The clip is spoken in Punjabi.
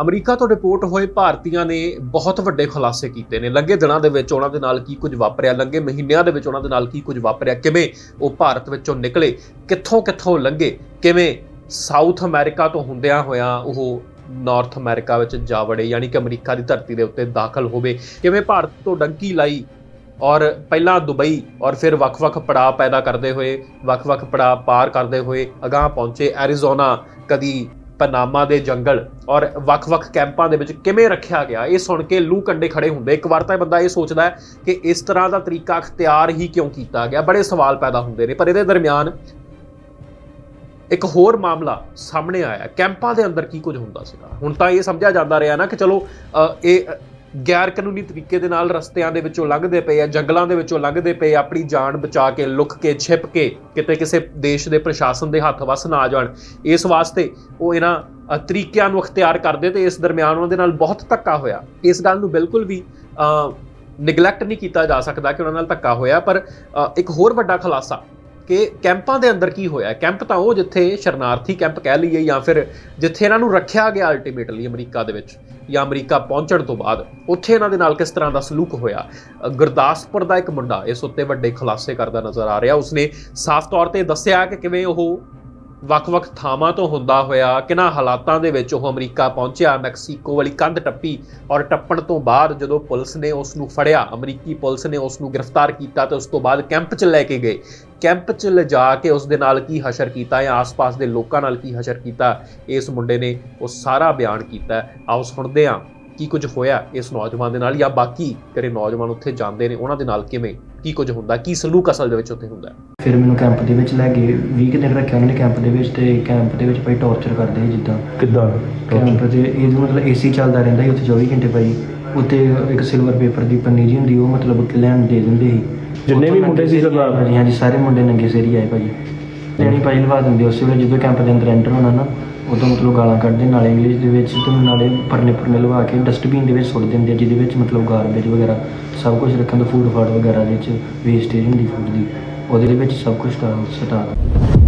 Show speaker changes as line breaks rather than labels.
ਅਮਰੀਕਾ ਤੋਂ ਰਿਪੋਰਟ ਹੋਏ ਭਾਰਤੀਆਂ ਨੇ ਬਹੁਤ ਵੱਡੇ ਖੁਲਾਸੇ ਕੀਤੇ ਨੇ। ਲੰਘੇ ਦਿਨਾਂ ਦੇ ਵਿੱਚ ਉਹਨਾਂ ਦੇ ਨਾਲ ਕੀ ਕੁਝ ਵਾਪਰਿਆ? ਲੰਘੇ ਮਹੀਨਿਆਂ ਦੇ ਵਿੱਚ ਉਹਨਾਂ ਦੇ ਨਾਲ ਕੀ ਕੁਝ ਵਾਪਰਿਆ? ਕਿਵੇਂ ਉਹ ਭਾਰਤ ਵਿੱਚੋਂ ਨਿਕਲੇ? ਕਿੱਥੋਂ ਕਿੱਥੋਂ ਲੰਘੇ? ਕਿਵੇਂ ਸਾਊਥ ਅਮਰੀਕਾ ਤੋਂ ਹੁੰਦਿਆਂ ਹੋਇਆਂ ਉਹ ਨਾਰਥ ਅਮਰੀਕਾ ਵਿੱਚ ਜਾ ਵੜੇ, ਯਾਨੀ ਕਿ ਅਮਰੀਕਾ ਦੀ ਧਰਤੀ ਦੇ ਉੱਤੇ ਦਾਖਲ ਹੋਵੇ? ਕਿਵੇਂ ਭਾਰਤ ਤੋਂ ਡੰਕੀ ਲਾਈ ਔਰ ਪਹਿਲਾਂ ਦੁਬਈ ਔਰ ਫਿਰ ਵੱਖ-ਵੱਖ ਪੜਾਅ ਪੈਦਾ ਕਰਦੇ ਹੋਏ, ਵੱਖ-ਵੱਖ ਪੜਾਅ ਪਾਰ ਕਰਦੇ ਹੋਏ ਅਗਾਹ ਪਹੁੰਚੇ? ਐਰੀਜ਼ੋਨਾ ਕਦੀ ਪਨਾਮਾ ਦੇ ਜੰਗਲ ਔਰ ਵੱਖ-ਵੱਖ ਕੈਂਪਾਂ ਦੇ ਵਿੱਚ ਕਿਵੇਂ ਰੱਖਿਆ ਗਿਆ ਇਹ ਸੁਣ ਕੇ ਲੂ ਕੰਡੇ ਖੜੇ ਹੁੰਦੇ। ਇੱਕ ਵਾਰ ਤਾਂ ਬੰਦਾ ਇਹ ਸੋਚਦਾ ਹੈ ਕਿ ਇਸ ਤਰ੍ਹਾਂ ਦਾ ਤਰੀਕਾ ਅਖਤਿਆਰ ਹੀ ਕਿਉਂ ਕੀਤਾ ਗਿਆ ਬੜੇ ਸਵਾਲ ਪੈਦਾ ਹੁੰਦੇ ਨੇ। ਪਰ ਇਹਦੇ ਦਰਮਿਆਨ ਇੱਕ ਹੋਰ ਮਾਮਲਾ ਸਾਹਮਣੇ ਆਇਆ। ਕੈਂਪਾਂ ਦੇ ਅੰਦਰ ਕੀ ਕੁਝ ਹੁੰਦਾ ਸੀਗਾ? ਹੁਣ ਤਾਂ ਇਹ ਸਮਝਿਆ ਜਾਂਦਾ ਰਿਹਾ ਨਾ ਕਿ ਚਲੋ ਅ, ਇਹ ਗੈਰ ਕਾਨੂੰਨੀ ਤਰੀਕੇ ਦੇ ਨਾਲ ਰਸਤਿਆਂ ਦੇ ਵਿੱਚੋਂ ਲੰਘਦੇ ਪਏ ਆ, ਜੰਗਲਾਂ ਦੇ ਵਿੱਚੋਂ ਲੰਘਦੇ ਪਏ ਆਪਣੀ ਜਾਨ ਬਚਾ ਕੇ, ਲੁੱਕ ਕੇ, ਛਿਪ ਕੇ ਕਿਤੇ ਕਿਸੇ ਦੇਸ਼ ਦੇ ਪ੍ਰਸ਼ਾਸਨ ਦੇ ਹੱਥ ਵਸ ਨਾ ਆ ਜਾਣ। ਇਸ ਵਾਸਤੇ ਉਹ ਇਹਨਾਂ ਤਰੀਕਿਆਂ ਨੂੰ ਅਖਤਿਆਰ ਕਰਦੇ ਤੇ ਇਸ ਦਰਮਿਆਨ ਉਹਨਾਂ ਦੇ ਨਾਲ ਬਹੁਤ ਧੱਕਾ ਹੋਇਆ। ਇਸ ਗੱਲ ਨੂੰ ਬਿਲਕੁਲ ਵੀ ਨਿਗਲੈਕਟ ਨਹੀਂ ਕੀਤਾ ਜਾ ਸਕਦਾ ਕਿ ਉਹਨਾਂ ਨਾਲ ਧੱਕਾ ਹੋਇਆ, ਪਰ ਇੱਕ ਹੋਰ ਵੱਡਾ ਖੁਲਾਸਾ ਕਿ ਕੈਂਪਾਂ ਦੇ ਅੰਦਰ ਕੀ ਹੋਇਆ? ਕੈਂਪ ਤਾਂ ਉਹ ਜਿੱਥੇ ਸ਼ਰਨਾਰਥੀ ਕੈਂਪ ਕਹਿ ਲਈਏ ਜਾਂ ਫਿਰ ਜਿੱਥੇ ਇਹਨਾਂ ਨੂੰ ਰੱਖਿਆ ਗਿਆ ਅਲਟੀਮੇਟਲੀ ਅਮਰੀਕਾ ਦੇ ਵਿੱਚ। ਜਾਂ ਅਮਰੀਕਾ ਪਹੁੰਚਣ ਤੋਂ ਬਾਅਦ ਉੱਥੇ ਇਹਨਾਂ ਦੇ ਨਾਲ ਕਿਸ ਤਰ੍ਹਾਂ ਦਾ ਸਲੂਕ ਹੋਇਆ? ਗੁਰਦਾਸਪੁਰ ਦਾ ਇੱਕ ਮੁੰਡਾ, ਇਸ ਉੱਤੇ ਵੱਡੇ ਖੁਲਾਸੇ ਕਰਦਾ ਨਜ਼ਰ ਆ ਰਿਹਾ। ਉਸਨੇ ਸਾਫ਼ ਤੌਰ ਤੇ ਦੱਸਿਆ ਕਿ ਕਿਵੇਂ ਉਹ ਵੱਖ-ਵੱਖ ਥਾਵਾਂ ਤੋਂ ਹੁੰਦਾ ਹੋਇਆ ਕਿਹਨਾਂ ਹਾਲਾਤਾਂ ਦੇ ਵਿੱਚ ਉਹ ਅਮਰੀਕਾ ਪਹੁੰਚਿਆ, ਮੈਕਸੀਕੋ ਵਾਲੀ ਕੰਧ ਟੱਪੀ ਔਰ ਟੱਪਣ ਤੋਂ ਬਾਅਦ ਜਦੋਂ ਪੁਲਿਸ ਨੇ ਉਸ ਨੂੰ ਫੜਿਆ, ਅਮਰੀਕੀ ਪੁਲਿਸ ਨੇ ਉਸ ਨੂੰ ਗ੍ਰਿਫਤਾਰ ਕੀਤਾ ਤੇ ਉਸ ਤੋਂ ਬਾਅਦ ਕੈਂਪ 'ਚ ਲੈ ਕੇ ਗਏ। ਕੈਂਪ 'ਚ ਲਿਜਾ ਕੇ ਉਸ ਦੇ ਨਾਲ ਕੀ ਹਸ਼ਰ ਕੀਤਾ ਜਾਂ ਆਸ-ਪਾਸ ਦੇ ਲੋਕਾਂ ਨਾਲ ਕੀ ਹਸ਼ਰ ਕੀਤਾ, ਇਸ ਮੁੰਡੇ ਨੇ ਉਹ ਸਾਰਾ ਬਿਆਨ ਕੀਤਾ। ਆਓ ਸੁਣਦੇ ਹਾਂ। ਕੀ ਕੁਝ ਹੋਇਆ ਇਸ ਨੌਜਵਾਨ ਦੇ ਨਾਲ ਜਾਂ ਬਾਕੀ ਜਿਹੜੇ ਨੌਜਵਾਨ ਉੱਥੇ ਜਾਂਦੇ ਨੇ ਉਹਨਾਂ ਦੇ ਨਾਲ ਕਿਵੇਂ ਕੀ ਕੁਝ ਹੁੰਦਾ ਕੀ ਸਲੂਕ ਅਸਲ ਦੇ ਵਿੱਚ ਉੱਥੇ ਹੁੰਦਾ।
ਫਿਰ ਮੈਨੂੰ ਕੈਂਪ ਦੇ ਵਿੱਚ ਲੈ ਗਏ 20 ਕੁ ਦਿਨ ਰੱਖਿਆ ਉਹਨਾਂ ਨੇ ਕੈਂਪ ਦੇ ਵਿੱਚ ਤੇ ਕੈਂਪ ਦੇ ਵਿੱਚ ਭਾਈ ਟੌਰਚਰ ਕਰਦੇ ਜਿੱਦਾਂ।
ਕਿੱਦਾਂ?
ਕੈਂਪ ਤੇ ਇਹ ਮਤਲਬ ਏਸੀ ਚੱਲਦਾ ਰਹਿੰਦਾ ਸੀ ਉੱਥੇ 24 ਘੰਟੇ ਭਾਈ ਉੱਤੇ ਇੱਕ ਸਿਲਵਰ ਪੇਪਰ ਦੀ ਪੰਨੀ ਜੀ ਹੁੰਦੀ ਉਹ ਮਤਲਬ ਕਿ ਲੈਣ ਦੇ ਦਿੰਦੇ ਸੀ।
ਜਿੰਨੇ ਵੀ ਮੁੰਡੇ ਸੀ ਸਰਦਾਰ?
ਭਾਜੀ ਹਾਂਜੀ ਸਾਰੇ ਮੁੰਡੇ ਨੰਗੇ ਸਿਰ ਆਏ ਭਾਜੀ ਲੈਣੀ ਭਾਈ ਲਵਾ ਦਿੰਦੇ ਉਸ ਵੇਲੇ ਜਦੋਂ ਕੈਂਪ ਦੇ ਅੰਦਰ ਐਂਟਰ ਹੋਣਾ ਨਾ ਉਦੋਂ ਮਤਲਬ ਗਾਲਾਂ ਕੱਢਦੇ ਨਾਲੇ ਇੰਗਲਿਸ਼ ਦੇ ਵਿੱਚ ਤੇ ਨਾਲੇ ਪਰਨੇ ਪਰਨੇ ਲਵਾ ਕੇ ਡਸਟਬਿਨ ਦੇ ਵਿੱਚ ਸੁੱਟ ਦਿੰਦੇ ਆ, ਜਿਹਦੇ ਵਿੱਚ ਮਤਲਬ ਗਾਰਬੇਜ ਵਗੈਰਾ ਸਭ ਕੁਝ ਰੱਖਣ ਦਾ ਫੂਡ ਫਾਡ ਵਗੈਰਾ ਦੇ ਵਿੱਚ ਵੇਸਟੇਜ ਹੁੰਦੀ ਫੂਡ ਦੀ ਉਹਦੇ ਵਿੱਚ ਸਭ ਕੁਝ ਸਟਾ ਸਟਾਰ